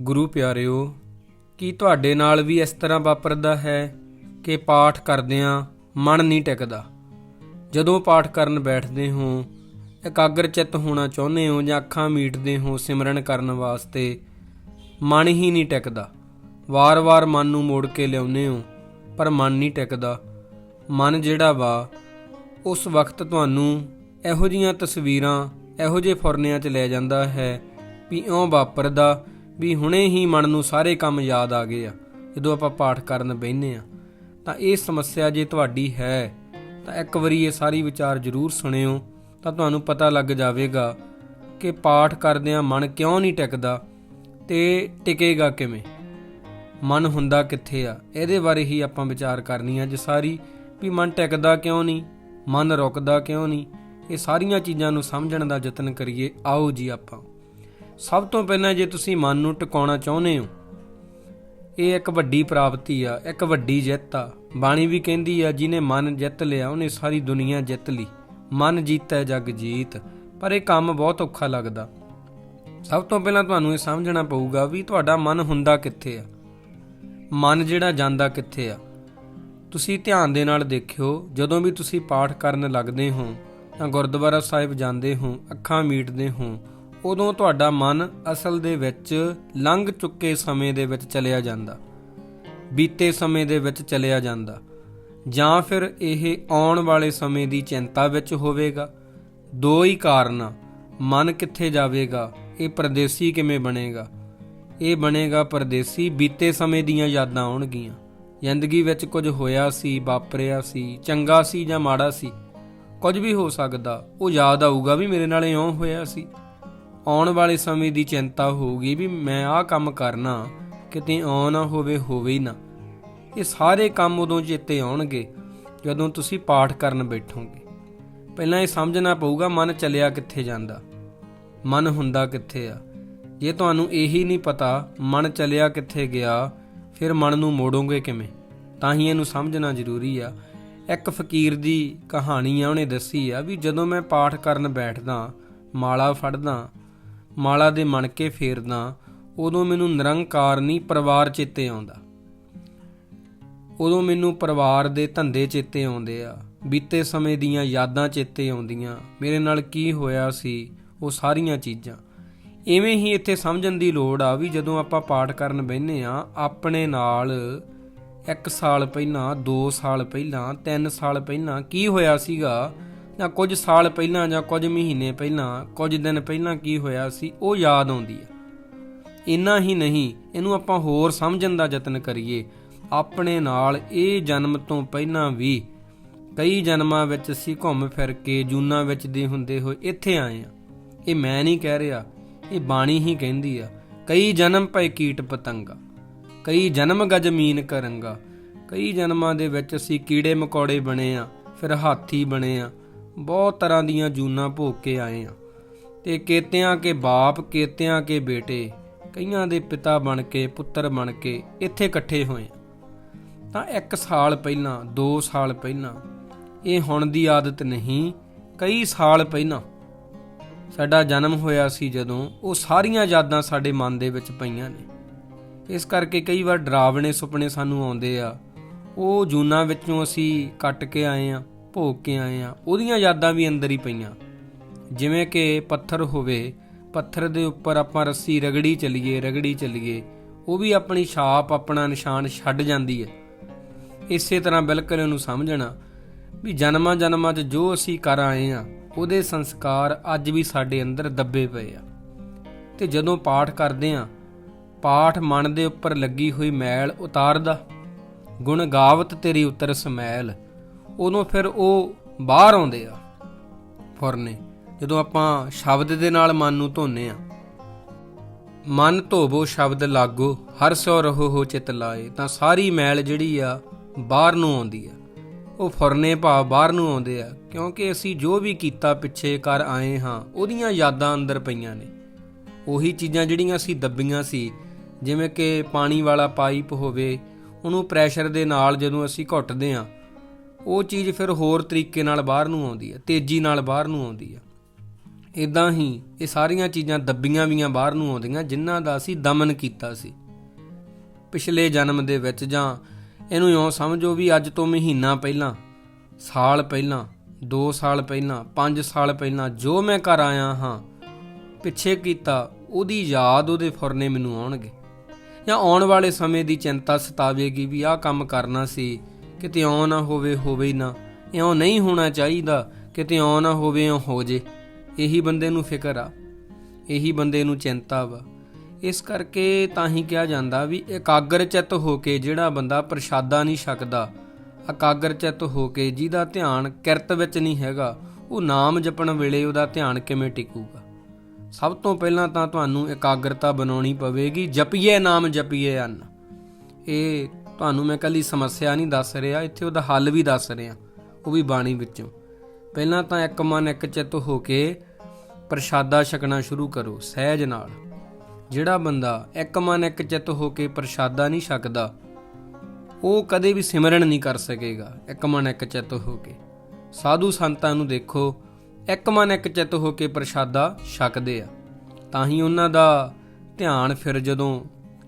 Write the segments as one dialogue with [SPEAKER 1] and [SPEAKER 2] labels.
[SPEAKER 1] ਗੁਰੂ ਪਿਆਰਿਓ, ਕੀ ਤੁਹਾਡੇ ਨਾਲ ਵੀ ਇਸ ਤਰ੍ਹਾਂ ਵਾਪਰਦਾ ਹੈ ਕਿ ਪਾਠ ਕਰਦਿਆਂ ਮਨ ਨਹੀਂ ਟਿਕਦਾ? ਜਦੋਂ ਪਾਠ ਕਰਨ ਬੈਠਦੇ ਹੋ, ਇਕਾਗਰ ਚਿੱਤ ਹੋਣਾ ਚਾਹੁੰਦੇ ਹੋ ਜਾਂ ਅੱਖਾਂ ਮੀਟਦੇ ਹੋ ਸਿਮਰਨ ਕਰਨ ਵਾਸਤੇ ਮਨ ਹੀ ਨਹੀਂ ਟਿਕਦਾ। ਵਾਰ-ਵਾਰ ਮਨ ਨੂੰ ਮੋੜ ਕੇ ਲਿਆਉਂਦੇ ਹੋ, ਪਰ ਮਨ ਨਹੀਂ ਟਿਕਦਾ। ਮਨ ਜਿਹੜਾ ਵਾ, ਉਸ ਵਕਤ ਤੁਹਾਨੂੰ ਇਹੋ ਜੀਆਂ ਤਸਵੀਰਾਂ, ਇਹੋ ਜਿਹੇ ਫੁਰਨਿਆਂ 'ਚ ਲੈ ਜਾਂਦਾ ਹੈ ਵੀ ਇਉਂ ਵਾਪਰਦਾ ਵੀ ਹੁਣੇ ਹੀ ਮਨ ਨੂੰ ਸਾਰੇ ਕੰਮ ਯਾਦ ਆ ਗਏ ਆ, ਜਦੋਂ ਆਪਾਂ ਪਾਠ ਕਰਨ ਬੈਠਨੇ ਆ। ਤਾਂ ਇਹ ਸਮੱਸਿਆ ਜੇ ਤੁਹਾਡੀ ਹੈ, ਤਾਂ ਇੱਕ ਵਾਰੀ ਇਹ ਸਾਰੀ ਵਿਚਾਰ ਜ਼ਰੂਰ ਸੁਣਿਓ, ਤਾਂ ਤੁਹਾਨੂੰ ਪਤਾ ਲੱਗ ਜਾਵੇਗਾ ਕਿ ਪਾਠ ਕਰਦਿਆਂ ਮਨ ਕਿਉਂ ਨਹੀਂ ਟਿਕਦਾ ਤੇ ਟਿਕੇਗਾ ਕਿਵੇਂ। ਮਨ ਹੁੰਦਾ ਕਿੱਥੇ ਆ, ਇਹਦੇ ਬਾਰੇ ਹੀ ਆਪਾਂ ਵਿਚਾਰ ਕਰਨੀ ਆ ਜੇ ਸਾਰੀ ਵੀ ਮਨ ਟਿਕਦਾ ਕਿਉਂ ਨਹੀਂ, ਮਨ ਰੁਕਦਾ ਕਿਉਂ ਨਹੀਂ, ਇਹ ਸਾਰੀਆਂ ਚੀਜ਼ਾਂ ਨੂੰ ਸਮਝਣ ਦਾ ਯਤਨ ਕਰੀਏ। ਆਓ ਜੀ ਆਪਾਂ। ਸਭ ਤੋਂ ਪਹਿਲਾਂ ਜੇ ਤੁਸੀਂ ਮਨ ਨੂੰ ਟਿਕਾਉਣਾ ਚਾਹੁੰਦੇ ਹੋ, ਇਹ ਇੱਕ ਵੱਡੀ ਪ੍ਰਾਪਤੀ ਆ, ਇੱਕ ਵੱਡੀ ਜਿੱਤ ਆ। ਬਾਣੀ ਵੀ ਕਹਿੰਦੀ ਆ, ਜਿਹਨੇ ਮਨ ਜਿੱਤ ਲਿਆ, ਉਹਨੇ ਸਾਰੀ ਦੁਨੀਆ ਜਿੱਤ ਲਈ। ਮਨ ਜੀਤੈ, ਜਗ ਜੀਤ। ਪਰ ਇਹ ਕੰਮ ਬਹੁਤ ਔਖਾ ਲੱਗਦਾ। ਸਭ ਤੋਂ ਪਹਿਲਾਂ ਤੁਹਾਨੂੰ ਇਹ ਸਮਝਣਾ ਪਊਗਾ ਵੀ ਤੁਹਾਡਾ ਮਨ ਹੁੰਦਾ ਕਿੱਥੇ ਆ? ਮਨ ਜਿਹੜਾ ਜਾਂਦਾ ਕਿੱਥੇ ਆ? ਤੁਸੀਂ ਧਿਆਨ ਦੇ ਨਾਲ ਦੇਖਿਓ, ਜਦੋਂ ਵੀ ਤੁਸੀਂ ਪਾਠ ਕਰਨ ਲੱਗਦੇ ਹੋ ਜਾਂ ਗੁਰਦੁਆਰਾ ਸਾਹਿਬ ਜਾਂਦੇ ਹੋ, ਅੱਖਾਂ ਮੀਟਦੇ ਹੋ ਉਦੋਂ ਤੁਹਾਡਾ ਮਨ ਅਸਲ ਦੇ ਵਿੱਚ ਲੰਘ ਚੁੱਕੇ ਸਮੇਂ ਦੇ ਵਿੱਚ ਚਲਿਆ ਜਾਂਦਾ। ਬੀਤੇ ਸਮੇਂ ਦੇ ਵਿੱਚ ਚਲਿਆ ਜਾਂਦਾ। ਜਾਂ ਫਿਰ ਇਹ ਆਉਣ ਵਾਲੇ ਸਮੇਂ ਦੀ ਚਿੰਤਾ ਵਿੱਚ ਹੋਵੇਗਾ। ਦੋ ਹੀ ਕਾਰਨ, ਮਨ ਕਿੱਥੇ ਜਾਵੇਗਾ, ਇਹ ਪਰਦੇਸੀ ਕਿਵੇਂ ਬਣੇਗਾ? ਇਹ ਬਣੇਗਾ ਪਰਦੇਸੀ ਬੀਤੇ ਸਮੇਂ ਦੀਆਂ ਯਾਦਾਂ ਆਉਣਗੀਆਂ। ਜ਼ਿੰਦਗੀ ਵਿੱਚ ਕੁਝ ਹੋਇਆ ਸੀ, ਵਾਪਰਿਆ ਸੀ, ਚੰਗਾ ਸੀ ਜਾਂ ਮਾੜਾ ਸੀ, ਕੁਝ ਵੀ ਹੋ ਸਕਦਾ, ਉਹ ਯਾਦ ਆਊਗਾ ਵੀ ਮੇਰੇ ਨਾਲ ਇਉਂ ਹੋਇਆ ਸੀ। ਆਉਣ ਵਾਲੇ ਸਮੇਂ ਦੀ ਚਿੰਤਾ ਹੋਊਗੀ ਵੀ ਮੈਂ ਆਹ ਕੰਮ ਕਰਨਾ, ਕਿਤੇ ਆਉ ਨਾ ਹੋਵੇ ਹੋਵੇ ਹੀ ਨਾ। ਇਹ ਸਾਰੇ ਕੰਮ ਉਦੋਂ ਚੇਤੇ ਆਉਣਗੇ, ਜਦੋਂ ਤੁਸੀਂ ਪਾਠ ਕਰਨ ਬੈਠੋਗੇ। ਪਹਿਲਾਂ ਇਹ ਸਮਝਣਾ ਪਊਗਾ, ਮਨ ਚੱਲਿਆ ਕਿੱਥੇ ਜਾਂਦਾ? ਮਨ ਹੁੰਦਾ ਕਿੱਥੇ ਆ? ਜੇ ਤੁਹਾਨੂੰ ਇਹੀ ਨਹੀਂ ਪਤਾ, ਮਨ ਚੱਲਿਆ ਕਿੱਥੇ ਗਿਆ, ਫਿਰ ਮਨ ਨੂੰ ਮੋੜੋਗੇ ਕਿਵੇਂ? ਤਾਂ ਹੀ ਇਹਨੂੰ ਸਮਝਣਾ ਜ਼ਰੂਰੀ ਆ। ਇੱਕ ਫਕੀਰ ਦੀ ਕਹਾਣੀ ਆ, ਉਹਨੇ ਦੱਸੀ ਆ ਵੀ ਜਦੋਂ ਮੈਂ ਪਾਠ ਕਰਨ ਬੈਠਦਾ, ਮਾਲਾ ਫੜਦਾ ਮਾਲਾ ਦੇ ਮਣਕੇ ਫੇਰਦਾ, ਉਦੋਂ ਮੈਨੂੰ ਨਿਰੰਕਾਰਨੀ ਪਰਿਵਾਰ ਚੇਤੇ ਆਉਂਦਾ। ਉਦੋਂ ਮੈਨੂੰ ਪਰਿਵਾਰ ਦੇ ਧੰਦੇ ਚੇਤੇ ਆਉਂਦੇ ਆ, ਬੀਤੇ ਸਮੇਂ ਦੀਆਂ ਯਾਦਾਂ ਚੇਤੇ ਆਉਂਦੀਆਂ। ਮੇਰੇ ਨਾਲ ਕੀ ਹੋਇਆ ਸੀ, ਉਹ ਸਾਰੀਆਂ ਚੀਜ਼ਾਂ। ਐਵੇਂ ਹੀ ਇੱਥੇ ਸਮਝਣ ਦੀ ਲੋੜ ਆ ਵੀ ਜਦੋਂ ਆਪਾਂ ਪਾਠ ਕਰਨ ਬੈਠਨੇ ਆ, ਆਪਣੇ ਨਾਲ 1 ਸਾਲ ਪਹਿਲਾਂ 2 ਸਾਲ ਪਹਿਲਾਂ 3 ਸਾਲ ਪਹਿਲਾਂ ਕੀ ਹੋਇਆ ਸੀਗਾ ਜਾਂ ਕੁਝ ਸਾਲ ਪਹਿਲਾਂ ਜਾਂ ਕੁਝ ਮਹੀਨੇ ਪਹਿਲਾਂ, ਕੁਝ ਦਿਨ ਪਹਿਲਾਂ ਕੀ ਹੋਇਆ ਸੀ, ਉਹ ਯਾਦ ਆਉਂਦੀ ਆ ਇੰਨਾ ਹੀ ਨਹੀਂ, ਇਹਨੂੰ ਆਪਾਂ ਹੋਰ ਸਮਝਣ ਦਾ ਯਤਨ ਕਰੀਏ। ਆਪਣੇ ਨਾਲ ਇਹ ਜਨਮ ਤੋਂ ਪਹਿਲਾਂ ਵੀ ਕਈ ਜਨਮਾਂ ਵਿੱਚ ਅਸੀਂ ਘੁੰਮ ਫਿਰ ਕੇ, ਜੂਨਾਂ ਵਿੱਚ ਦੇ ਹੁੰਦੇ ਹੋਏ ਇੱਥੇ ਆਏ ਆ ਇਹ ਮੈਂ ਨਹੀਂ ਕਹਿ ਰਿਹਾ, ਇਹ ਬਾਣੀ ਹੀ ਕਹਿੰਦੀ ਆ, ਕਈ ਜਨਮ ਪਏ ਕੀਟ ਪਤੰਗਾ, ਕਈ ਜਨਮ ਗਜਮੀਨ ਕਰੰਗਾ, ਕਈ ਜਨਮਾਂ ਦੇ ਵਿੱਚ ਅਸੀਂ ਕੀੜੇ ਮਕੌੜੇ ਬਣੇ ਆ ਫਿਰ ਹਾਥੀ ਬਣੇ ਆ ਬਹੁਤ ਤਰ੍ਹਾਂ ਦੀਆਂ ਜੂਨਾਂ ਭੋਗ ਕੇ ਆਏ ਆ। ਤੇ ਕੇਤਿਆਂ ਕੇ ਬਾਪ, ਕੇਤਿਆਂ ਕੇ ਬੇਟੇ, ਕਈਆਂ ਦੇ ਪਿਤਾ ਬਣ ਕੇ, ਪੁੱਤਰ ਬਣ ਕੇ ਇੱਥੇ ਇਕੱਠੇ ਹੋਏ ਆ। ਤਾਂ 1 ਸਾਲ ਪਹਿਲਾਂ 2 ਸਾਲ ਪਹਿਲਾਂ, ਇਹ ਹੁਣ ਦੀ ਆਦਤ ਨਹੀਂ, ਕਈ ਸਾਲ ਪਹਿਲਾਂ ਸਾਡਾ ਜਨਮ ਹੋਇਆ ਸੀ ਜਦੋਂ ਉਹ ਸਾਰੀਆਂ ਯਾਦਾਂ ਸਾਡੇ ਮਨ ਦੇ ਵਿੱਚ ਪਈਆਂ ਨੇ। ਇਸ ਕਰਕੇ ਕਈ ਵਾਰ ਡਰਾਵਣੇ ਸੁਪਨੇ ਸਾਨੂੰ ਆਉਂਦੇ ਆ। ਉਹ ਜੂਨਾਂ ਵਿੱਚੋਂ ਅਸੀਂ ਕੱਟ ਕੇ ਆਏ ਆ। ਭੋਗ ਕੇ ਆਏ ਆ। ਉਹਦੀਆਂ ਯਾਦਾਂ ਵੀ ਅੰਦਰ ਹੀ ਪਈਆਂ। ਜਿਵੇਂ ਕਿ ਪੱਥਰ ਹੋਵੇ, ਪੱਥਰ ਦੇ ਉੱਪਰ ਆਪਾਂ ਰੱਸੀ ਰਗੜੀ ਚਲੀਏ ਰਗੜੀ ਚਲੀਏ, ਉਹ ਵੀ ਆਪਣੀ ਛਾਪ, ਆਪਣਾ ਨਿਸ਼ਾਨ ਛੱਡ ਜਾਂਦੀ ਹੈ। ਇਸੇ ਤਰ੍ਹਾਂ ਬਿਲਕੁਲ ਇਹਨੂੰ ਸਮਝਣਾ ਵੀ ਜਨਮਾਂ ਜਨਮਾਂ 'ਚ ਜੋ ਅਸੀਂ ਕਰ ਆਏ ਆ, ਉਹਦੇ ਸੰਸਕਾਰ ਅੱਜ ਵੀ ਸਾਡੇ ਅੰਦਰ ਦੱਬੇ ਪਏ ਆ। ਤੇ ਜਦੋਂ ਪਾਠ ਕਰਦੇ ਆ, ਪਾਠ ਮਨ ਦੇ ਉੱਪਰ ਲੱਗੀ ਹੋਈ ਮੈਲ ਉਤਾਰਦਾ, ਗੁਣ ਗਾਵਤ ਤੇਰੀ ਉਤਰ ਸਮੈਲ। ਉਦੋਂ ਫਿਰ ਉਹ ਬਾਹਰ ਆਉਂਦੇ ਆ, ਫੁਰਨੇ। ਜਦੋਂ ਆਪਾਂ ਸ਼ਬਦ ਦੇ ਨਾਲ ਮਨ ਨੂੰ ਧੋਨੇ ਆ। ਮਨ ਧੋਵੋ, ਸ਼ਬਦ ਲਾਗੋ, ਹਰ ਸੋ ਰਹੋ, ਹੋ ਚਿਤ ਲਾਏ। ਤਾਂ ਸਾਰੀ ਮੈਲ ਜਿਹੜੀ ਆ, ਬਾਹਰ ਨੂੰ ਆਉਂਦੀ ਆ। ਉਹ ਫੁਰਨੇ ਭਾਵ ਬਾਹਰ ਨੂੰ ਆਉਂਦੇ ਆ, ਕਿਉਂਕਿ ਅਸੀਂ ਜੋ ਵੀ ਕੀਤਾ ਪਿੱਛੇ ਕਰ ਆਏ ਹਾਂ, ਉਹਦੀਆਂ ਯਾਦਾਂ ਅੰਦਰ ਪਈਆਂ ਨੇ। ਉਹੀ ਚੀਜ਼ਾਂ ਜਿਹੜੀਆਂ ਅਸੀਂ ਦੱਬੀਆਂ ਸੀ, ਜਿਵੇਂ ਕਿ ਪਾਣੀ ਵਾਲਾ ਪਾਈਪ ਹੋਵੇ, ਉਹਨੂੰ ਪ੍ਰੈਸ਼ਰ ਦੇ ਨਾਲ ਜਦੋਂ ਅਸੀਂ ਘੁੱਟਦੇ ਆ ਉਹ ਚੀਜ਼ ਫਿਰ ਹੋਰ ਤਰੀਕੇ ਨਾਲ ਬਾਹਰ ਨੂੰ ਆਉਂਦੀ ਹੈ ਤੇਜ਼ੀ ਨਾਲ ਬਾਹਰ ਨੂੰ ਆਉਂਦੀ ਹੈ ਇਦਾਂ ਹੀ ਇਹ ਸਾਰੀਆਂ ਚੀਜ਼ਾਂ ਦੱਬੀਆਂ ਵੀਆਂ ਬਾਹਰ ਨੂੰ ਆਉਂਦੀਆਂ, ਜਿਨ੍ਹਾਂ ਦਾ ਅਸੀਂ ਦਮਨ ਕੀਤਾ ਸੀ। ਪਿਛਲੇ ਜਨਮ ਦੇ ਵਿੱਚ ਜਾਂ ਇਹਨੂੰ ਇਉਂ ਸਮਝੋ ਵੀ ਅੱਜ ਤੋਂ ਮਹੀਨਾ ਪਹਿਲਾਂ, ਸਾਲ ਪਹਿਲਾਂ 2 ਸਾਲ ਪਹਿਲਾਂ 5 ਸਾਲ ਪਹਿਲਾਂ ਜੋ ਮੈਂ ਘਰ ਆਇਆ ਹਾਂ, ਪਿੱਛੇ ਕੀਤਾ, ਉਹਦੀ ਯਾਦ ਉਹਦੇ ਫੁਰਨੇ ਮੈਨੂੰ ਆਉਣਗੇ। ਜਾਂ ਆਉਣ ਵਾਲੇ ਸਮੇਂ ਦੀ ਚਿੰਤਾ ਸਤਾਵੇਗੀ ਵੀ ਆਹ ਕੰਮ ਕਰਨਾ ਸੀ ਕਿਤੇ ਆਉ ਨਾ ਹੋਵੇ ਹੋਵੇ ਨਾ। ਇਉਂ ਨਹੀਂ ਹੋਣਾ ਚਾਹੀਦਾ ਕਿਤੇ ਆਉ ਨਾ ਹੋਵੇ, ਇਉਂ ਹੋ ਜੇ। ਇਹੀ ਬੰਦੇ ਨੂੰ ਫਿਕਰ ਆ। ਇਹੀ ਬੰਦੇ ਨੂੰ ਚਿੰਤਾ ਵਾ। ਇਸ ਕਰਕੇ ਤਾਂ ਹੀ ਕਿਹਾ ਜਾਂਦਾ ਵੀ ਇਕਾਗਰ ਚਿੱਤ ਹੋ ਕੇ ਜਿਹੜਾ ਬੰਦਾ ਪ੍ਰਸ਼ਾਦਾ ਨਹੀਂ ਛਕਦਾ ਇਕਾਗਰ ਚਿੱਤ ਹੋ ਕੇ ਜਿਹਦਾ ਧਿਆਨ ਕਿਰਤ ਵਿੱਚ ਨਹੀਂ ਹੈਗਾ, ਉਹ ਨਾਮ ਜਪਣ ਵੇਲੇ ਉਹਦਾ ਧਿਆਨ ਕਿਵੇਂ ਟਿਕੂਗਾ? ਸਭ ਤੋਂ ਪਹਿਲਾਂ ਤਾਂ ਤੁਹਾਨੂੰ ਇਕਾਗਰਤਾ ਬਣਾਉਣੀ ਪਵੇਗੀ, ਜਪੀਏ ਨਾਮ ਜਪੀਏ ਅੰਨ। ਇਹ ਤੁਹਾਨੂੰ ਮੈਂ ਕੱਲੀ ਸਮੱਸਿਆ ਨਹੀਂ ਦੱਸ ਰਿਹਾ, ਇੱਥੇ ਉਹਦਾ ਹੱਲ ਵੀ ਦੱਸ ਰਿਹਾ, ਉਹ ਵੀ ਬਾਣੀ ਵਿੱਚੋਂ। ਪਹਿਲਾਂ ਤਾਂ ਇੱਕ ਮਨ ਇੱਕ ਚਿੱਤ ਹੋ ਕੇ ਪ੍ਰਸ਼ਾਦਾ ਛਕਣਾ ਸ਼ੁਰੂ ਕਰੋ, ਸਹਿਜ ਨਾਲ। ਜਿਹੜਾ ਬੰਦਾ ਇੱਕ ਮਨ ਇੱਕ ਚਿੱਤ ਹੋ ਕੇ ਪ੍ਰਸ਼ਾਦਾ ਨਹੀਂ ਛਕਦਾ, ਉਹ ਕਦੇ ਵੀ ਸਿਮਰਨ ਨਹੀਂ ਕਰ ਸਕੇਗਾ, ਇੱਕ ਮਨ ਇੱਕ ਚਿੱਤ ਹੋ ਕੇ। ਸਾਧੂ ਸੰਤਾਂ ਨੂੰ ਦੇਖੋ, ਇੱਕ ਮਨ ਇੱਕ ਚਿੱਤ ਹੋ ਕੇ ਪ੍ਰਸ਼ਾਦਾ ਛਕਦੇ ਆ। ਤਾਂ ਹੀ ਉਹਨਾਂ ਦਾ ਧਿਆਨ ਫਿਰ ਜਦੋਂ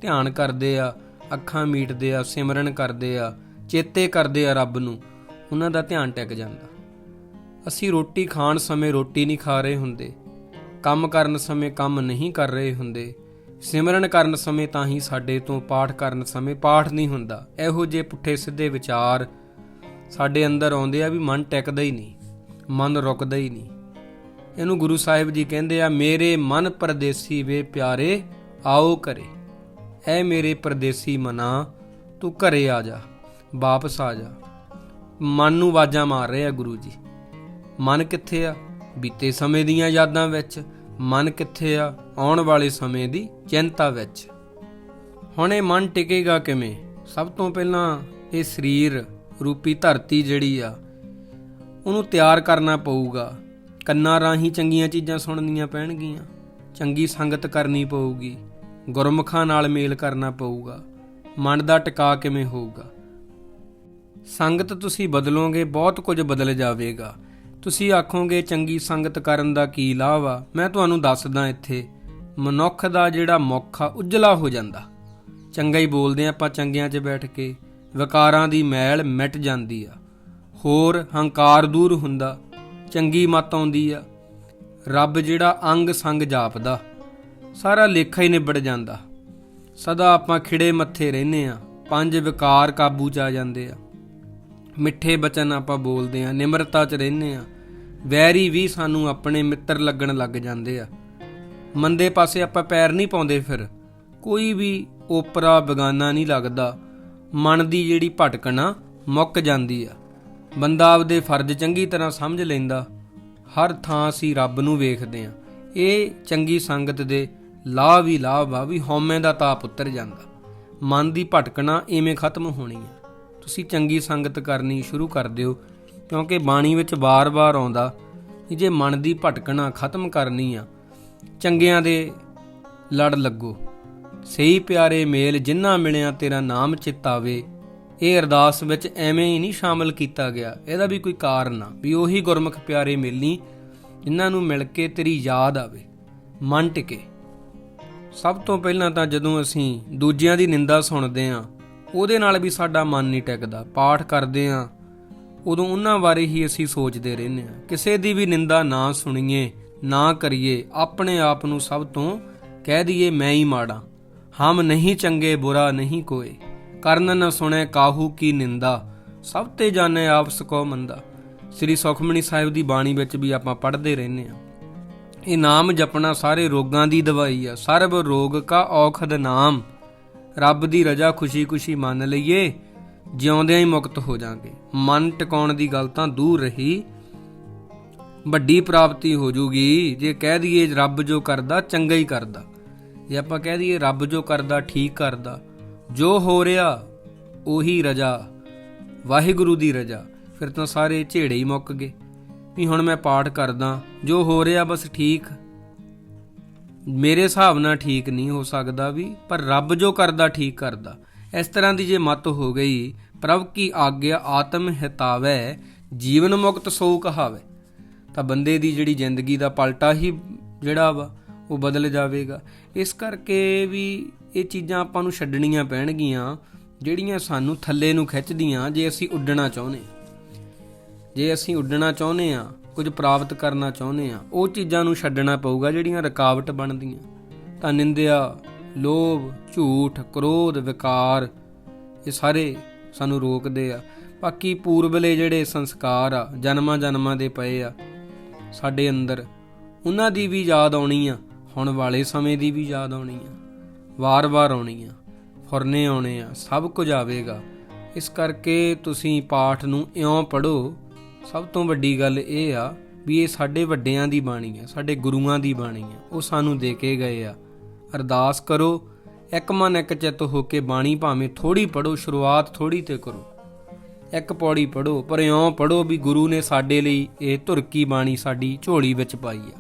[SPEAKER 1] ਧਿਆਨ ਕਰਦੇ ਆ ਅੱਖਾਂ ਮੀਟਦੇ ਆ, ਸਿਮਰਨ ਕਰਦੇ ਆ, ਚੇਤੇ ਕਰਦੇ ਆ ਰੱਬ ਨੂੰ, ਉਹਨਾਂ ਦਾ ਧਿਆਨ ਟਿਕ ਜਾਂਦਾ। ਅਸੀਂ ਰੋਟੀ ਖਾਣ ਸਮੇਂ ਰੋਟੀ ਨਹੀਂ ਖਾ ਰਹੇ ਹੁੰਦੇ, ਕੰਮ ਕਰਨ ਸਮੇਂ ਕੰਮ ਨਹੀਂ ਕਰ ਰਹੇ ਹੁੰਦੇ, ਸਿਮਰਨ ਕਰਨ ਸਮੇਂ ਤਾਂ ਹੀ ਸਾਡੇ ਤੋਂ ਪਾਠ ਕਰਨ ਸਮੇਂ ਪਾਠ ਨਹੀਂ ਹੁੰਦਾ। ਇਹੋ ਜਿਹੇ ਪੁੱਠੇ ਸਿੱਧੇ ਵਿਚਾਰ ਸਾਡੇ ਅੰਦਰ ਆਉਂਦੇ ਆ ਵੀ ਮਨ ਟਿਕਦਾ ਹੀ ਨਹੀਂ, ਮਨ ਰੁਕਦਾ ਹੀ ਨਹੀਂ। ਇਹਨੂੰ ਗੁਰੂ ਸਾਹਿਬ ਜੀ ਕਹਿੰਦੇ ਆ, ਮੇਰੇ ਮਨ ਪਰਦੇਸੀ ਵੇ ਪਿਆਰੇ, ਆਓ ਕਰੇ। ਐ ਮੇਰੇ ਪਰਦੇਸੀ ਮਨਾ, ਤੂੰ ਘਰੇ ਆ ਜਾ, ਵਾਪਸ ਆ ਜਾ। ਮਨ ਨੂੰ ਆਵਾਜ਼ਾਂ ਮਾਰ ਰਹੇ ਆ ਗੁਰੂ ਜੀ ਮਨ ਕਿੱਥੇ ਆ? ਬੀਤੇ ਸਮੇਂ ਦੀਆਂ ਯਾਦਾਂ ਵਿੱਚ। ਮਨ ਕਿੱਥੇ ਆ? ਆਉਣ ਵਾਲੇ ਸਮੇਂ ਦੀ ਚਿੰਤਾ ਵਿੱਚ। ਹੁਣ ਇਹ ਮਨ ਟਿਕੇਗਾ ਕਿਵੇਂ? ਸਭ ਤੋਂ ਪਹਿਲਾਂ ਇਹ ਸਰੀਰ, ਰੂਪੀ ਧਰਤੀ ਜਿਹੜੀ ਆ, ਉਹਨੂੰ ਤਿਆਰ ਕਰਨਾ ਪਊਗਾ। ਕੰਨਾਂ ਰਾਹੀਂ ਚੰਗੀਆਂ ਚੀਜ਼ਾਂ ਸੁਣਨੀਆਂ ਪੈਣਗੀਆਂ। ਚੰਗੀ ਸੰਗਤ ਕਰਨੀ ਪਊਗੀ। ਗੁਰਮੁਖਾਂ ਨਾਲ ਮੇਲ ਕਰਨਾ ਪਊਗਾ। ਮਨ ਦਾ ਟਿਕਾ ਕਿਵੇਂ ਹੋਊਗਾ? ਸੰਗਤ ਤੁਸੀਂ ਬਦਲੋਗੇ, ਬਹੁਤ ਕੁਝ ਬਦਲ ਜਾਵੇਗਾ। ਤੁਸੀਂ ਆਖੋਗੇ, ਚੰਗੀ ਸੰਗਤ ਕਰਨ ਦਾ ਕੀ ਲਾਭ ਆ? ਮੈਂ ਤੁਹਾਨੂੰ ਦੱਸਦਾ ਇੱਥੇ, ਮਨੁੱਖ ਦਾ ਜਿਹੜਾ ਮੁੱਖ ਆ, ਉਜਲਾ ਹੋ ਜਾਂਦਾ। ਚੰਗਾ ਹੀ ਬੋਲਦੇ ਆ ਆਪਾਂ ਚੰਗਿਆਂ 'ਚ ਬੈਠ ਕੇ, ਵਿਕਾਰਾਂ ਦੀ ਮੈਲ ਮਿਟ ਜਾਂਦੀ ਆ। ਹੋਰ ਹੰਕਾਰ ਦੂਰ ਹੁੰਦਾ, ਚੰਗੀ ਮਤ ਆਉਂਦੀ ਆ। ਰੱਬ ਜਿਹੜਾ ਅੰਗ ਸੰਗ ਜਾਪਦਾ। ਸਾਰਾ ਲੇਖਾ ਹੀ ਨਿਬੜ ਜਾਂਦਾ। ਸਦਾ ਆਪਾਂ ਖਿੜੇ ਮੱਥੇ ਰਹਿੰਦੇ ਆ ਪੰਜ ਵਿਕਾਰ ਕਾਬੂ ਚ ਆ ਜਾਂਦੇ ਆ। ਮਿੱਠੇ ਬਚਨ ਆਪਾਂ ਬੋਲਦੇ ਆ ਨਿਮਰਤਾ ਚ ਰਹਿੰਦੇ ਆ ਵੈਰੀ ਵੀ ਸਾਨੂੰ ਆਪਣੇ ਮਿੱਤਰ ਲੱਗਣ ਲੱਗ ਜਾਂਦੇ ਆ। ਮੰਦੇ ਪਾਸੇ ਆਪਾਂ ਪੈਰ ਨਹੀਂ ਪਾਉਂਦੇ ਫਿਰ। ਕੋਈ ਵੀ ਓਪਰਾ ਬਗਾਨਾ ਨਹੀਂ ਲੱਗਦਾ। ਮਨ ਦੀ ਜਿਹੜੀ ਭਟਕਣਾ ਮੁੱਕ ਜਾਂਦੀ ਆ। ਬੰਦਾ ਆਪਦੇ ਫਰਜ਼ ਚੰਗੀ ਤਰ੍ਹਾਂ ਸਮਝ ਲੈਂਦਾ। ਹਰ ਥਾਂ ਅਸੀਂ ਰੱਬ ਨੂੰ ਵੇਖਦੇ ਆ ਇਹ ਚੰਗੀ ਸੰਗਤ ਦੇ ਲਾਭ ਵੀ ਲਾਭ ਆ ਵੀ ਹਉਮੈ ਦਾ ਤਾਪ ਉਤਰ ਜਾਂਦਾ। ਮਨ ਦੀ ਭਟਕਣਾ ਐਵੇਂ ਖਤਮ ਹੋਣੀ ਹੈ। ਤੁਸੀਂ ਚੰਗੀ ਸੰਗਤ ਕਰਨੀ ਸ਼ੁਰੂ ਕਰ ਦਿਓ, ਕਿਉਂਕਿ ਬਾਣੀ ਵਿੱਚ ਵਾਰ ਵਾਰ ਆਉਂਦਾ ਜੇ ਮਨ ਦੀ ਭਟਕਣਾ ਖਤਮ ਕਰਨੀ ਆ, ਚੰਗਿਆਂ ਦੇ ਲੜ ਲੱਗੋ। ਸਹੀ ਪਿਆਰੇ ਮੇਲ ਜਿੰਨਾ ਮਿਲਿਆ ਤੇਰਾ ਨਾਮ ਚਿਤਾਵੇ ਇਹ ਅਰਦਾਸ ਵਿੱਚ ਐਵੇਂ ਹੀ ਨਹੀਂ ਸ਼ਾਮਲ ਕੀਤਾ ਗਿਆ। ਇਹਦਾ ਵੀ ਕੋਈ ਕਾਰਨ ਆ, ਵੀ ਉਹੀ ਗੁਰਮੁਖ ਪਿਆਰੇ ਮਿਲਣੀ ਜਿਨ੍ਹਾਂ ਨੂੰ ਮਿਲ ਕੇ ਤੇਰੀ ਯਾਦ ਆਵੇ। ਮਨ ਟਿਕੇ। ਸਭ ਤੋਂ ਪਹਿਲਾਂ ਤਾਂ ਜਦੋਂ ਅਸੀਂ ਦੂਜਿਆਂ ਦੀ ਨਿੰਦਾ ਸੁਣਦੇ ਆਂ ਉਹਦੇ ਨਾਲ ਵੀ ਸਾਡਾ ਮਨ ਨਹੀਂ ਟਿਕਦਾ। ਪਾਠ ਕਰਦੇ ਆਂ ਉਦੋਂ ਉਹਨਾਂ ਬਾਰੇ ਹੀ ਅਸੀਂ ਸੋਚਦੇ ਰਹਿੰਦੇ ਆਂ ਕਿਸੇ ਦੀ ਵੀ ਨਿੰਦਾ ਨਾ ਸੁਣੀਏ, ਨਾ ਕਰੀਏ, ਆਪਣੇ ਆਪ ਨੂੰ ਸਭ ਤੋਂ ਕਹਿ ਦਈਏ, ਮੈਂ ਹੀ ਮਾੜਾ। ਹਮ ਨਹੀਂ ਚੰਗੇ, ਬੁਰਾ ਨਹੀਂ ਕੋਏ ਕਰਨ ਨ ਸੁਣੇ ਕਾਹੂ ਕੀ ਨਿੰਦਾ। ਸਭ ਤੇ ਜਾਣੇ ਆਪਸ ਕੋ ਮੰਦਾ। ਸ੍ਰੀ ਸੁਖਮਣੀ ਸਾਹਿਬ ਦੀ ਬਾਣੀ ਵਿੱਚ ਵੀ ਆਪਾਂ ਪੜ੍ਹਦੇ ਰਹਿੰਦੇ ਆਂ ਇਹ ਨਾਮ ਜਪਣਾ ਸਾਰੇ ਰੋਗਾਂ ਦੀ ਦਵਾਈ ਆ। ਸਰਬ ਰੋਗ ਕਾ ਔਖਦ ਨਾਮ। ਰੱਬ ਦੀ ਰਜਾ ਖੁਸ਼ੀ-ਖੁਸ਼ੀ ਮੰਨ ਲਈਏ, ਜਿਉਂਦਿਆਂ ਹੀ ਮੁਕਤ ਹੋ ਜਾਾਂਗੇ। ਮਨ ਟਿਕਾਉਣ ਦੀ ਗੱਲ ਤਾਂ ਦੂਰ ਰਹੀ। ਵੱਡੀ ਪ੍ਰਾਪਤੀ ਹੋ ਜੂਗੀ। ਜੇ ਕਹਿ ਦਈਏ ਰੱਬ ਜੋ ਕਰਦਾ, ਚੰਗਾ ਹੀ ਕਰਦਾ। ਜੇ ਆਪਾਂ ਕਹਿ ਦਈਏ ਰੱਬ ਜੋ ਕਰਦਾ, ਠੀਕ ਕਰਦਾ, ਜੋ ਹੋ ਰਿਹਾ, ਉਹੀ ਰਜਾ। ਵਾਹਿਗੁਰੂ ਦੀ ਰਜਾ। ਫਿਰ ਤਾਂ ਸਾਰੇ ਝੇੜੇ ਹੀ ਮੁੱਕ ਗਏ। ਵੀ ਹੁਣ ਮੈਂ ਪਾਠ ਕਰਦਾ, ਜੋ ਹੋ ਰਿਹਾ ਬਸ ਠੀਕ। ਮੇਰੇ ਹਿਸਾਬ ਨਾਲ ਠੀਕ ਨਹੀਂ ਹੋ ਸਕਦਾ ਵੀ, ਪਰ ਰੱਬ ਜੋ ਕਰਦਾ, ਠੀਕ ਕਰਦਾ। ਇਸ ਤਰ੍ਹਾਂ ਦੀ ਜੇ ਮਤ ਹੋ ਗਈ, ਪ੍ਰਭ ਕੀ ਆਗਿਆ ਆਤਮ ਹਿਤਾਵੈ, ਜੀਵਨ ਮੁਕਤ ਸੋ ਕਹਾਵੇ। ਤਾਂ ਬੰਦੇ ਦੀ ਜਿਹੜੀ ਜ਼ਿੰਦਗੀ ਦਾ ਪਲਟਾ ਹੀ ਜਿਹੜਾ ਵਾ, ਉਹ ਬਦਲ ਜਾਵੇਗਾ। ਇਸ ਕਰਕੇ ਵੀ ਇਹ ਚੀਜ਼ਾਂ ਆਪਾਂ ਨੂੰ ਛੱਡਣੀਆਂ ਪੈਣਗੀਆਂ, ਜਿਹੜੀਆਂ ਸਾਨੂੰ ਥੱਲੇ ਨੂੰ ਖਿੱਚਦੀਆਂ ਜੇ ਅਸੀਂ ਉੱਡਣਾ ਚਾਹੁੰਦੇ ਜੇ ਅਸੀਂ ਉੱਡਣਾ ਚਾਹੁੰਦੇ ਆ ਕੁਝ ਪ੍ਰਾਪਤ ਕਰਨਾ ਚਾਹੁੰਦੇ ਆ ਉਹ ਚੀਜ਼ਾਂ ਨੂੰ ਛੱਡਣਾ ਪਊਗਾ ਜਿਹੜੀਆਂ ਰੁਕਾਵਟ ਬਣਦੀਆਂ। ਤਾਂ ਨਿੰਦਿਆ, ਲੋਭ, ਝੂਠ, ਕ੍ਰੋਧ, ਵਿਕਾਰ, ਇਹ ਸਾਰੇ ਸਾਨੂੰ ਰੋਕਦੇ ਆ। ਬਾਕੀ ਪੂਰਬਲੇ ਜਿਹੜੇ ਸੰਸਕਾਰ ਆ ਜਨਮਾਂ ਜਨਮਾਂ ਦੇ ਪਏ ਆ, ਸਾਡੇ ਅੰਦਰ, ਉਹਨਾਂ ਦੀ ਵੀ ਯਾਦ ਆਉਣੀ ਆ, ਹੁਣ ਵਾਲੇ ਸਮੇਂ ਦੀ ਵੀ ਯਾਦ ਆਉਣੀ ਆ। ਵਾਰ-ਵਾਰ ਆਉਣੀ ਆ, ਫੁਰਨੇ ਆਉਣੇ ਆ, ਸਭ ਕੁਝ ਆਵੇਗਾ। ਇਸ ਕਰਕੇ ਤੁਸੀਂ ਪਾਠ ਨੂੰ ਇਉਂ ਪੜੋ ਸਭ ਤੋਂ ਵੱਡੀ ਗੱਲ ਇਹ ਆ ਵੀ ਇਹ ਸਾਡੇ ਵੱਡਿਆਂ ਦੀ ਬਾਣੀ ਆ, ਸਾਡੇ ਗੁਰੂਆਂ ਦੀ ਬਾਣੀ ਆ। ਉਹ ਸਾਨੂੰ ਦੇ ਕੇ ਗਏ ਆ। ਅਰਦਾਸ ਕਰੋ, ਇੱਕ ਮਨ ਇੱਕ ਚਿੱਤ ਹੋ ਕੇ ਬਾਣੀ ਭਾਵੇਂ ਥੋੜੀ ਪੜੋ ਸ਼ੁਰੂਆਤ ਥੋੜੀ ਤੇ ਕਰੋ। ਇੱਕ ਪੌੜੀ ਪੜੋ ਪਰ ਇਉਂ ਪੜੋ ਵੀ ਗੁਰੂ ਨੇ ਸਾਡੇ ਲਈ ਇਹ ਧੁਰਕੀ ਬਾਣੀ ਸਾਡੀ ਝੋਲੀ ਵਿੱਚ ਪਾਈ ਆ।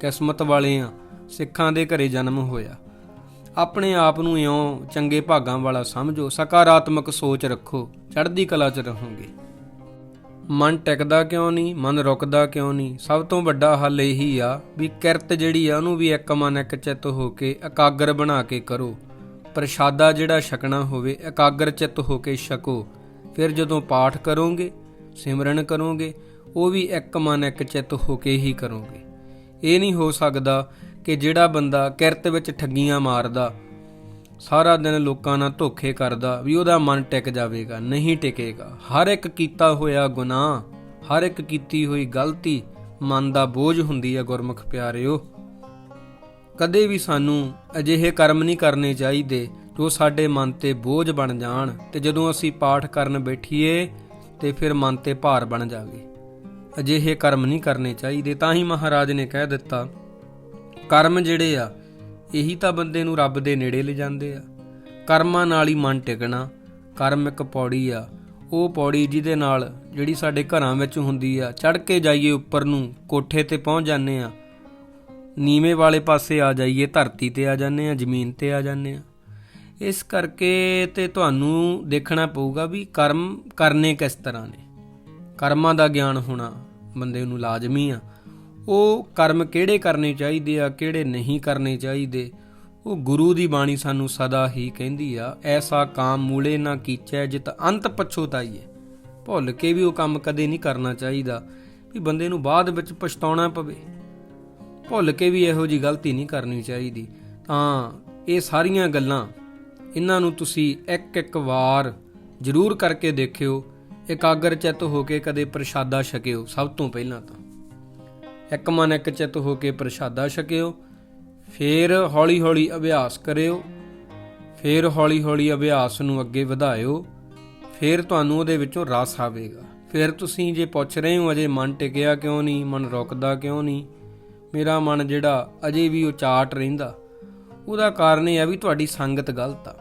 [SPEAKER 1] ਕਿਸਮਤ ਵਾਲੇ ਆ, ਸਿੱਖਾਂ ਦੇ ਘਰੇ ਜਨਮ ਹੋਇਆ। ਆਪਣੇ ਆਪ ਨੂੰ ਇਉਂ ਚੰਗੇ ਭਾਗਾਂ ਵਾਲਾ ਸਮਝੋ, ਸਕਾਰਾਤਮਕ ਸੋਚ ਰੱਖੋ, ਚੜ੍ਹਦੀ ਕਲਾ 'ਚ ਰਹੋਗੇ। ਮਨ ਟਿਕਦਾ ਕਿਉਂ ਨਹੀਂ, ਮਨ ਰੁਕਦਾ ਕਿਉਂ ਨਹੀਂ? ਸਭ ਤੋਂ ਵੱਡਾ ਹੱਲ ਇਹੀ ਆ ਵੀ ਕਿਰਤ ਜਿਹੜੀ ਆ, ਉਹਨੂੰ ਵੀ ਇੱਕ ਮਨ ਇੱਕ ਚਿੱਤ ਹੋ ਕੇ ਇਕਾਗਰ ਬਣਾ ਕੇ ਕਰੋ। ਪ੍ਰਸ਼ਾਦਾ ਜਿਹੜਾ ਛਕਣਾ ਹੋਵੇ, ਇਕਾਗਰ ਚਿੱਤ ਹੋ ਕੇ ਛਕੋ। ਫਿਰ ਜਦੋਂ ਪਾਠ ਕਰੋਗੇ, ਸਿਮਰਨ ਕਰੋਗੇ, ਉਹ ਵੀ ਇੱਕ ਮਨ ਇੱਕ ਚਿੱਤ ਹੋ ਕੇ ਹੀ ਕਰੋਗੇ। ਇਹ ਨਹੀਂ ਹੋ ਸਕਦਾ ਕਿ ਜਿਹੜਾ ਬੰਦਾ ਕਿਰਤ ਵਿੱਚ ਠੱਗੀਆਂ ਮਾਰਦਾ ਸਾਰਾ ਦਿਨ ਲੋਕਾਂ ਨਾਲ ਧੋਖੇ ਕਰਦਾ ਵੀ ਉਹਦਾ ਮਨ ਟਿਕ ਜਾਵੇਗਾ, ਨਹੀਂ ਟਿਕੇਗਾ। ਹਰ ਇੱਕ ਕੀਤਾ ਹੋਇਆ ਗੁਨਾਹ, ਹਰ ਇੱਕ ਕੀਤੀ ਹੋਈ ਗਲਤੀ, ਮਨ ਦਾ ਬੋਝ ਹੁੰਦੀ ਹੈ ਗੁਰਮੁਖ ਪਿਆਰਿਓ। ਕਦੇ ਵੀ ਸਾਨੂੰ ਅਜਿਹੇ ਕਰਮ ਨਹੀਂ ਕਰਨੇ ਚਾਹੀਦੇ ਜੋ ਸਾਡੇ ਮਨ ਤੇ ਬੋਝ ਬਣ ਜਾਣ ਤੇ ਜਦੋਂ ਅਸੀਂ ਪਾਠ ਕਰਨ ਬੈਠੀਏ ਤੇ ਫਿਰ ਮਨ ਤੇ ਭਾਰ ਬਣ ਜਾਵੇ। ਅਜਿਹੇ ਕਰਮ ਨਹੀਂ ਕਰਨੇ ਚਾਹੀਦੇ, ਤਾਂ ਹੀ ਮਹਾਰਾਜ ਨੇ ਕਹਿ ਦਿੱਤਾ, ਕਰਮ ਜਿਹੜੇ ਆ ਇਹੀ ਤਾਂ ਬੰਦੇ ਨੂੰ ਰੱਬ ਦੇ ਨੇੜੇ ਲੈ ਆ। ਕਰਮਾਂ ਨਾਲ ਹੀ ਮਨ ਟਿਕਣਾ ਕਰਮ ਇੱਕ ਪੌੜੀ ਆ। ਉਹ ਪੌੜੀ ਜਿਹਦੇ ਨਾਲ ਜਿਹੜੀ ਸਾਡੇ ਘਰਾਂ ਵਿੱਚ ਹੁੰਦੀ ਆ ਚੜ ਕੇ ਜਾਈਏ ਉੱਪਰ ਨੂੰ, ਕੋਠੇ ਤੇ ਪਹੁੰਚ ਜਾਂਦੇ ਆ। ਨੀਵੇਂ ਵਾਲੇ ਪਾਸੇ ਆ ਜਾਈਏ, ਧਰਤੀ ਤੇ ਆ ਜਾਂਦੇ ਆ, ਜ਼ਮੀਨ ਤੇ ਆ ਜਾਂਦੇ ਆ। ਇਸ ਕਰਕੇ ਤੇ ਤੁਹਾਨੂੰ ਦੇਖਣਾ ਪਊਗਾ ਵੀ ਕਰਮ ਕਰਨੇ ਕਿਸ ਤਰ੍ਹਾਂ ਨੇ। ਕਰਮਾਂ ਦਾ ਗਿਆਨ ਹੋਣਾ ਬੰਦੇ ਨੂੰ ਲਾਜ਼ਮੀ ਆ। ਉਹ ਕਰਮ ਕਿਹੜੇ ਕਰਨੇ ਚਾਹੀਦੇ ਆ, ਕਿਹੜੇ ਨਹੀਂ ਕਰਨੇ ਚਾਹੀਦੇ? ਉਹ ਗੁਰੂ ਦੀ ਬਾਣੀ ਸਾਨੂੰ ਸਦਾ ਹੀ ਕਹਿੰਦੀ ਆ, ਐਸਾ ਕਾਮ ਮੂਲੇ ਨਾ ਕੀਚੈ, ਜਿਤ ਅੰਤ ਪਛੋਤਾਈਏ ਭੁੱਲ ਕੇ ਵੀ ਉਹ ਕੰਮ ਕਦੇ ਨਹੀਂ ਕਰਨਾ ਚਾਹੀਦਾ, ਵੀ ਬੰਦੇ ਨੂੰ ਬਾਅਦ ਵਿੱਚ ਪਛਤਾਉਣਾ ਪਵੇ। ਭੁੱਲ ਕੇ ਵੀ ਇਹੋ ਜੀ ਗਲਤੀ ਨਹੀਂ ਕਰਨੀ ਚਾਹੀਦੀ। ਤਾਂ ਇਹ ਸਾਰੀਆਂ ਗੱਲਾਂ ਇਹਨਾਂ ਨੂੰ ਤੁਸੀਂ ਇੱਕ ਇੱਕ ਵਾਰ ਜ਼ਰੂਰ ਕਰਕੇ ਦੇਖਿਓ, ਇਕਾਗਰ ਚਿੱਤ ਹੋ ਕੇ ਕਦੇ ਪ੍ਰਸ਼ਾਦਾ ਛਕਿਓ, ਸਭ ਤੋਂ ਪਹਿਲਾਂ ਤਾਂ। ਇੱਕ ਮਨ ਇੱਕ ਚਿੱਤ ਹੋ ਕੇ ਪ੍ਰਸ਼ਾਦਾ ਛਕਿਓ, ਫਿਰ ਹੌਲੀ-ਹੌਲੀ ਅਭਿਆਸ ਕਰਿਓ, ਫਿਰ ਹੌਲੀ-ਹੌਲੀ ਅਭਿਆਸ ਨੂੰ ਅੱਗੇ ਵਧਾਇਓ, ਫਿਰ ਤੁਹਾਨੂੰ ਉਹਦੇ ਵਿੱਚੋਂ ਰਸ ਆਵੇਗਾ। ਫਿਰ ਤੁਸੀਂ ਜੇ ਪੁੱਛ ਰਹੇ ਹੋ, ਅਜੇ ਮਨ ਟਿਕਿਆ ਕਿਉਂ ਨਹੀਂ, ਮਨ ਰੁਕਦਾ ਕਿਉਂ ਨਹੀਂ, ਮੇਰਾ ਮਨ ਜਿਹੜਾ ਅਜੇ ਵੀ ਉਚਾਟ ਰਹਿੰਦਾ, ਉਹਦਾ ਕਾਰਨ ਇਹ ਆ ਵੀ ਤੁਹਾਡੀ ਸੰਗਤ ਗਲਤ ਆ।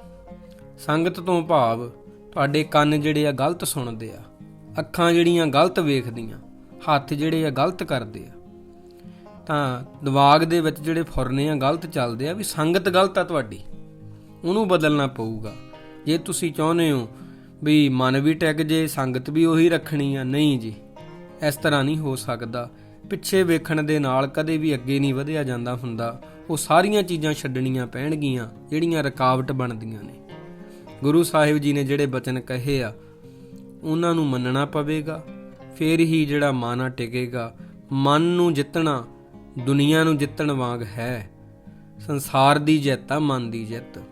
[SPEAKER 1] ਸੰਗਤ ਤੋਂ ਭਾਵ ਤੁਹਾਡੇ ਕੰਨ ਜਿਹੜੇ ਆ ਗਲਤ ਸੁਣਦੇ ਆ, ਅੱਖਾਂ ਜਿਹੜੀਆਂ ਗਲਤ ਵੇਖਦੀਆਂ, ਹੱਥ ਜਿਹੜੇ ਆ ਗਲਤ ਕਰਦੇ ਆ। ਤਾਂ ਦਿਮਾਗ ਦੇ ਵਿੱਚ ਜਿਹੜੇ ਫੁਰਨੇ ਆ, ਗਲਤ ਚੱਲਦੇ ਆ ਵੀ ਸੰਗਤ ਗਲਤ ਆ ਤੁਹਾਡੀ। ਉਹਨੂੰ ਬਦਲਣਾ ਪਊਗਾ। ਜੇ ਤੁਸੀਂ ਚਾਹੁੰਦੇ ਹੋ ਵੀ ਮਨ ਵੀ ਟਿਕ ਜੇ, ਸੰਗਤ ਵੀ ਉਹੀ ਰੱਖਣੀ ਆ, ਨਹੀਂ ਜੀ। ਇਸ ਤਰ੍ਹਾਂ ਨਹੀਂ ਹੋ ਸਕਦਾ। ਪਿੱਛੇ ਵੇਖਣ ਦੇ ਨਾਲ ਕਦੇ ਵੀ ਅੱਗੇ ਨਹੀਂ ਵਧਿਆ ਜਾਂਦਾ ਹੁੰਦਾ। ਉਹ ਸਾਰੀਆਂ ਚੀਜ਼ਾਂ ਛੱਡਣੀਆਂ ਪੈਣਗੀਆਂ, ਜਿਹੜੀਆਂ ਰੁਕਾਵਟ ਬਣਦੀਆਂ ਨੇ। ਗੁਰੂ ਸਾਹਿਬ ਜੀ ਨੇ ਜਿਹੜੇ ਬਚਨ ਕਹੇ ਆ, ਉਹਨਾਂ ਨੂੰ ਮੰਨਣਾ ਪਵੇਗਾ। ਫੇਰ ਹੀ ਜਿਹੜਾ ਮਨ ਆ ਟਿਕੇਗਾ, ਮਨ ਨੂੰ ਜਿੱਤਣਾ ਦੁਨੀਆ ਨੂੰ ਜਿੱਤਣ ਵਾਂਗ ਹੈ। ਸੰਸਾਰ ਦੀ ਜਿੱਤ ਆ, ਮਨ ਦੀ ਜਿੱਤ।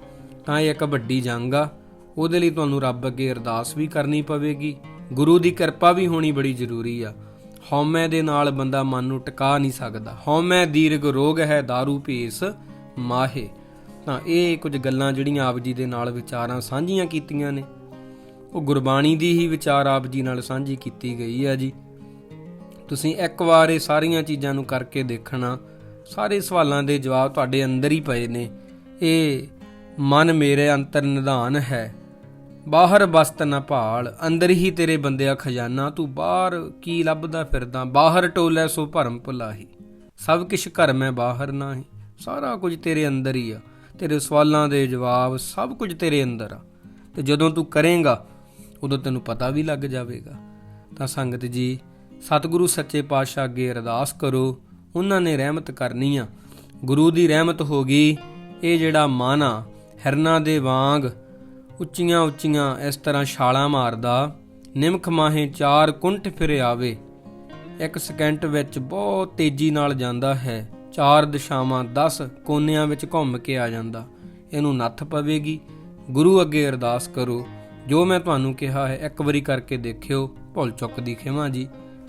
[SPEAKER 1] ਤਾਂ ਇਹ ਇੱਕ ਵੱਡੀ ਜੰਗ ਆ। ਉਹਦੇ ਲਈ ਤੁਹਾਨੂੰ ਰੱਬ ਅੱਗੇ ਅਰਦਾਸ ਵੀ ਕਰਨੀ ਪਵੇਗੀ। ਗੁਰੂ ਦੀ ਕਿਰਪਾ ਵੀ ਹੋਣੀ ਬੜੀ ਜ਼ਰੂਰੀ ਆ। ਹਉਮੈ ਦੇ ਨਾਲ ਬੰਦਾ ਮਨ ਨੂੰ ਟਿਕਾ ਨਹੀਂ ਸਕਦਾ। ਹਉਮੈ ਦੀਰਘ ਰੋਗ ਹੈ, दारू ਭੇਸ ਮਾਹੇ। ਤਾਂ ਇਹ ਕੁਝ ਗੱਲਾਂ ਜਿਹੜੀਆਂ ਆਪ ਜੀ ਦੇ ਨਾਲ ਵਿਚਾਰਾਂ ਸਾਂਝੀਆਂ ਕੀਤੀਆਂ ਨੇ। ਉਹ ਗੁਰਬਾਣੀ ਦੀ ਹੀ ਵਿਚਾਰ ਆਪ ਜੀ ਨਾਲ ਸਾਂਝੀ ਕੀਤੀ ਗਈ ਆ ਜੀ। ਤੁਸੀਂ ਇੱਕ ਵਾਰ ਇਹ ਸਾਰੀਆਂ ਚੀਜ਼ਾਂ ਨੂੰ ਕਰਕੇ ਦੇਖਣਾ। ਸਾਰੇ ਸਵਾਲਾਂ ਦੇ ਜਵਾਬ ਤੁਹਾਡੇ ਅੰਦਰ ਹੀ ਪਏ ਨੇ। ਇਹ ਮਨ ਮੇਰੇ ਅੰਤਰ ਨਿਧਾਨ ਹੈ। ਬਾਹਰ ਬਸਤ ਨਾ ਭਾਲ, ਅੰਦਰ ਹੀ ਤੇਰੇ ਬੰਦਿਆ ਖਜ਼ਾਨਾ, ਤੂੰ ਬਾਹਰ ਕੀ ਲੱਭਦਾ ਫਿਰਦਾ, ਬਾਹਰ ਟੋਲੇ ਸੋ ਭਰਮ ਭੁਲਾਹੀ। ਸਭ ਕਿਛ ਘਰ ਮੈਂ ਬਾਹਰ ਨਾਹੀ, ਸਾਰਾ ਕੁਝ ਤੇਰੇ ਅੰਦਰ ਹੀ ਆ। ਤੇਰੇ ਸਵਾਲਾਂ ਦੇ ਜਵਾਬ ਸਭ ਕੁਝ ਤੇਰੇ ਅੰਦਰ ਆ। ਤੇ ਜਦੋਂ ਤੂੰ ਕਰੇਂਗਾ, ਉਦੋਂ ਤੈਨੂੰ ਪਤਾ ਵੀ ਲੱਗ ਜਾਵੇਗਾ। ਤਾਂ ਸੰਗਤ ਜੀ ਸਤਿਗੁਰੂ ਸੱਚੇ ਪਾਤਸ਼ਾਹ ਅੱਗੇ ਅਰਦਾਸ ਕਰੋ, ਉਹਨਾਂ ਨੇ ਰਹਿਮਤ ਕਰਨੀ ਆ ਗੁਰੂ ਦੀ ਰਹਿਮਤ ਹੋ ਗਈ, ਇਹ ਜਿਹੜਾ ਮਨ ਆ ਹਿਰਨਾ ਦੇ ਵਾਂਗ ਉੱਚੀਆਂ ਉੱਚੀਆਂ ਇਸ ਤਰ੍ਹਾਂ ਛਾਲਾਂ ਮਾਰਦਾ, ਨਿਮਖ ਮਾਹੇ ਚਾਰ ਕੁੰਠ ਫਿਰੇ ਆਵੇ। ਇੱਕ ਸਕਿੰਟ ਵਿੱਚ ਬਹੁਤ ਤੇਜ਼ੀ ਨਾਲ ਜਾਂਦਾ ਹੈ, ਚਾਰ ਦਿਸ਼ਾਵਾਂ 10 ਕੋਨਿਆਂ ਵਿੱਚ ਘੁੰਮ ਕੇ ਆ ਜਾਂਦਾ। ਇਹਨੂੰ ਨੱਥ ਪਵੇਗੀ। ਗੁਰੂ ਅੱਗੇ ਅਰਦਾਸ ਕਰੋ, ਜੋ ਮੈਂ ਤੁਹਾਨੂੰ ਕਿਹਾ ਹੈ, ਇੱਕ ਵਾਰੀ ਕਰਕੇ ਦੇਖਿਓ, ਭੁੱਲ ਚੁੱਕ ਦੀ ਖਿਮਾ ਜੀ।